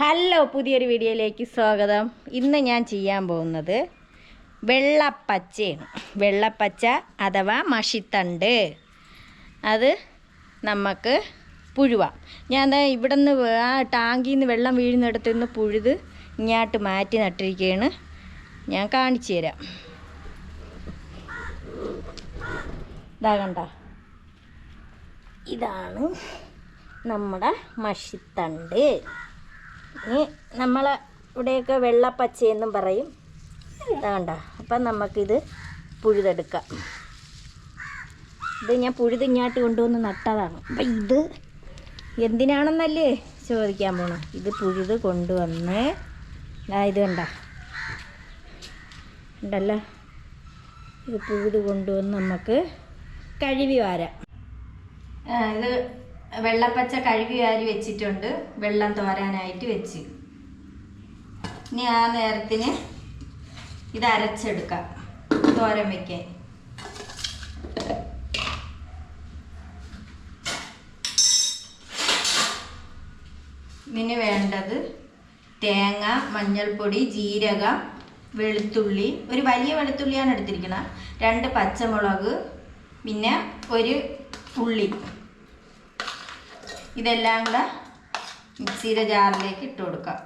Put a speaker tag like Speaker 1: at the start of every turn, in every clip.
Speaker 1: Hello പുതിയൊരു വീഡിയോയിലേക്ക് സ്വാഗതം. ഇന്ന് ഞാൻ ചെയ്യാൻ പോകുന്നത് വെള്ളപ്പച്ചയാണ്. വെള്ളപ്പച്ച അഥവാ മഷിത്തണ്ട്. അത് നമുക്ക് പുഴുവാം. ഞാൻ ഇവിടെ നിന്ന് ആ ടാങ്കിൽ നിന്ന് വെള്ളം വീഴുന്നിടത്ത് നിന്ന് പുഴുത് ഇങ്ങോട്ട് മാറ്റി നട്ടിരിക്കുകയാണ് ഞാൻ കാണിച്ചു തരാം. ഇതാ കണ്ട? ഇതാണ് നമ്മുടെ മഷിത്തണ്ട്. ഇനി നമ്മൾ ഇവിടെയൊക്കെ വെള്ളപ്പച്ചയെന്നും പറയും. വേണ്ട അപ്പം നമുക്കിത് പുഴുതെടുക്കാം. ഇത് ഞാൻ പുഴുത് ഇങ്ങോട്ട് കൊണ്ടുവന്ന് നട്ടതാണ്. അപ്പം ഇത് എന്തിനാണെന്നല്ലേ ചോദിക്കാൻ പോണു. ഇത് പുഴുത് കൊണ്ടുവന്ന് ഇത് കണ്ട. ഉണ്ടല്ലോ. ഇത് പുഴുത് കൊണ്ടുവന്ന് നമുക്ക് കഴുകി വാരാം. ഇത് വെള്ളപ്പച്ച കഴുകി വാരി വെച്ചിട്ടുണ്ട്. വെള്ളം തോരാനായിട്ട് വെച്ച്. ഇനി ആ നേരത്തിന് ഇത് അരച്ചെടുക്കാം. തോരൻ വയ്ക്കാൻ ഇതിന് വേണ്ടത് തേങ്ങ മഞ്ഞൾപ്പൊടി ജീരകം വെളുത്തുള്ളി. ഒരു വലിയ വെളുത്തുള്ളിയാണ് എടുത്തിരിക്കുന്നത് രണ്ട് പച്ചമുളക്. പിന്നെ ഒരു ഉള്ളി. ഇതെല്ലാം കൂടെ മിക്സിയുടെ ജാറിലേക്ക് ഇട്ട് കൊടുക്കാം.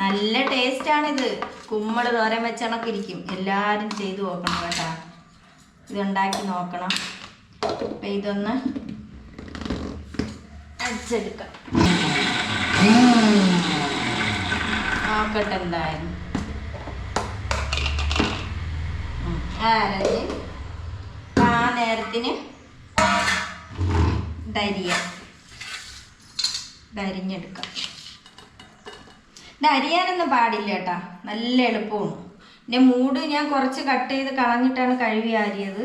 Speaker 1: നല്ല ടേസ്റ്റാണിത്. കുമ്മൾ തോരൻ വെച്ചണക്ക് ഇരിക്കും. എല്ലാവരും ചെയ്തു നോക്കണം കേട്ടോ. ഇതുണ്ടാക്കി നോക്കണം. അപ്പം ഇതൊന്ന് അടിച്ചെടുക്കാം നോക്കട്ടെ എന്തായാലും. ഉം, അരഞ്ഞ് ആ നേരത്തിന് ധരിയ. ധരിഞ്ഞെടുക്കാം ഇത് പാടില്ല കേട്ടാ. നല്ല എളുപ്പമാണ്. എന്റെ മൂട് ഞാൻ കുറച്ച് കട്ട് ചെയ്ത് കളഞ്ഞിട്ടാണ് കഴുകി ആരിയത്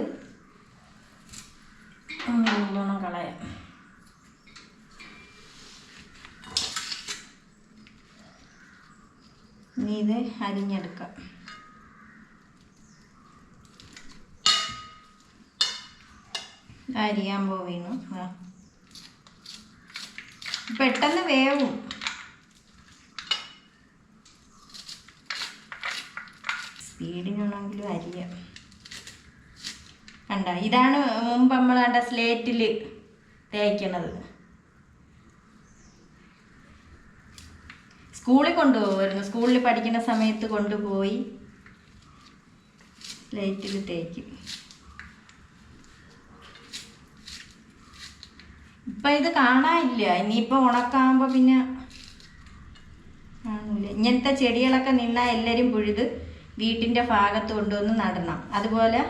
Speaker 1: നല്ലോണം കളയാം. ഇനി ഇത് അരിഞ്ഞെടുക്കാം. അരിയാൻ പോവുന്നു പെട്ടെന്ന് വേവും. സ്പീഡിനാണെങ്കിലും അരിയാം. കണ്ട ഇതാണ് മുമ്പ് നമ്മൾ കണ്ട സ്ലേറ്റിൽ തേക്കണത്. സ്കൂളിൽ കൊണ്ടുപോകുമായിരുന്നു. സ്കൂളിൽ പഠിക്കുന്ന സമയത്ത് കൊണ്ടുപോയി സ്ലേറ്റിൽ തേക്കും. ഇപ്പൊ ഇത് കാണാനില്ല. ഇനിയിപ്പോ ഉണക്കാകുമ്പോ പിന്നെ കാണൂല. ഇങ്ങനത്തെ ചെടികളൊക്കെ നിന്നാൽ എല്ലാവരും പുഴുത് വീട്ടിന്റെ ഭാഗത്ത് കൊണ്ടുവന്ന് നടണം. അതുപോലെ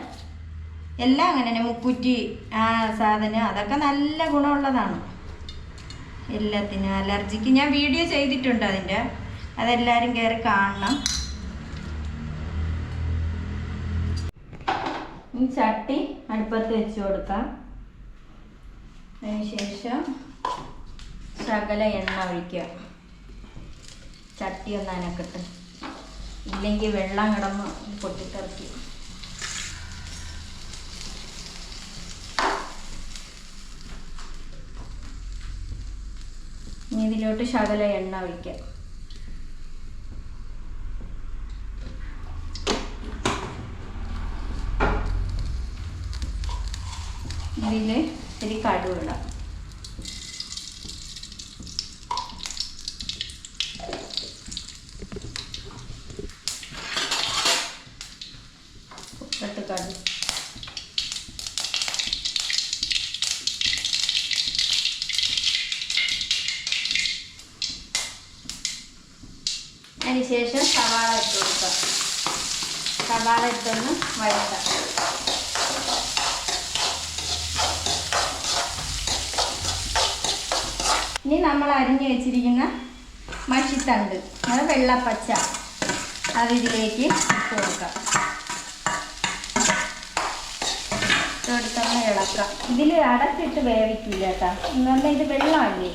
Speaker 1: എല്ലാം അങ്ങനെ തന്നെ മുക്കുറ്റി ആ സാധനം അതൊക്കെ നല്ല ഗുണമുള്ളതാണ്. എല്ലാത്തിനും. അലർജിക്ക് ഞാൻ വീഡിയോ ചെയ്തിട്ടുണ്ട് അതിന്റെ അതെല്ലാവരും കയറി കാണണം. ഈ ചട്ടി അടുപ്പത്ത് വെച്ച് കൊടുക്കാം. അതിനുശേഷം ശകല എണ്ണ ഒഴിക്കുക. ചട്ടി ഒന്ന് അനക്കട്ടെ. ഇല്ലെങ്കിൽ വെള്ളം കിടന്ന് പൊട്ടിത്തെറിക്കും. ഇനി ഇതിലോട്ട് ശകല എണ്ണ ഒഴിക്കുക. ഇതിൽ ഇട്ട് കടുക് അതിനുശേഷം സവാള ഇട്ട് കൊടുക്കാം. സവാള ഇട്ടൊന്ന് വഴറ്റാം. ഇനി നമ്മൾ അരിഞ്ഞു വെച്ചിരിക്കുന്ന മഷിത്തണ്ട് അത് വെള്ളപ്പച്ച അതിലേക്ക് ഇട്ട് കൊടുക്കാം. ഇളക്കാം. ഇതിൽ അടച്ചിട്ട് വേവിക്കില്ല കേട്ടോ. എന്ന് പറഞ്ഞാൽ ഇത് വെള്ളമല്ലേ?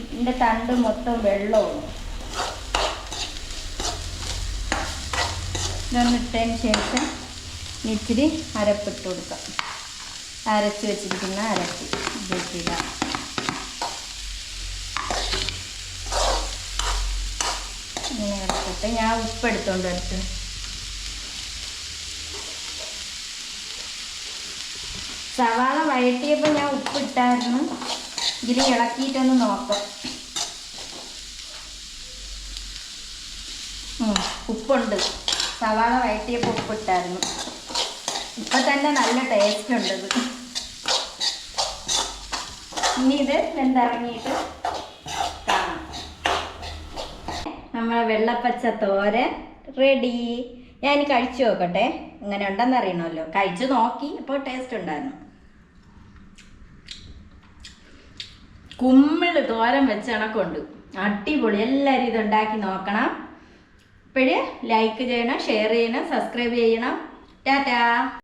Speaker 1: ഇതിന്റെ തണ്ട് മൊത്തം വെള്ളമാണ്. ഇതൊന്ന് ഇട്ടതിന് ശേഷം ഇച്ചിരി അരപ്പിട്ട് കൊടുക്കാം. അരച്ച് വെച്ചിരിക്കുന്ന അരച്ച് ഇതിട്ടിടാം ഇളക്കട്ടെ ഞാൻ ഉപ്പ് എടുത്തോണ്ട് അടുത്ത് സവാള വഴറ്റിയപ്പോൾ ഞാൻ ഉപ്പ് ഉപ്പിട്ടായിരുന്നു ഇതിൽ ഇളക്കിയിട്ടൊന്ന് നോക്കാം. ഉപ്പുണ്ട്. സവാള ഉപ്പ് ഇട്ടായിരുന്നു. ഇപ്പം തന്നെ നല്ല ടേസ്റ്റ് ഉണ്ട് ഇനി ഇത് വെന്തിറങ്ങിയിട്ട് നമ്മളെ വെള്ളപ്പച്ച തോരൻ റെഡി ഞാൻ കഴിച്ചു നോക്കട്ടെ. ഇങ്ങനെ ഉണ്ടെന്ന് അറിയണമല്ലോ. കഴിച്ചു നോക്കി. അപ്പോൾ ടേസ്റ്റ് ഉണ്ടായിരുന്നു. കുമ്മിൾ തോരൻ വെച്ച് കണക്കുണ്ട്. അടിപൊളി. എല്ലാവരും ഇത് ഉണ്ടാക്കി നോക്കണം. ഇപ്പോഴേ ലൈക്ക് ചെയ്യണം ഷെയർ ചെയ്യണം സബ്സ്ക്രൈബ് ചെയ്യണം. ടാറ്റാ.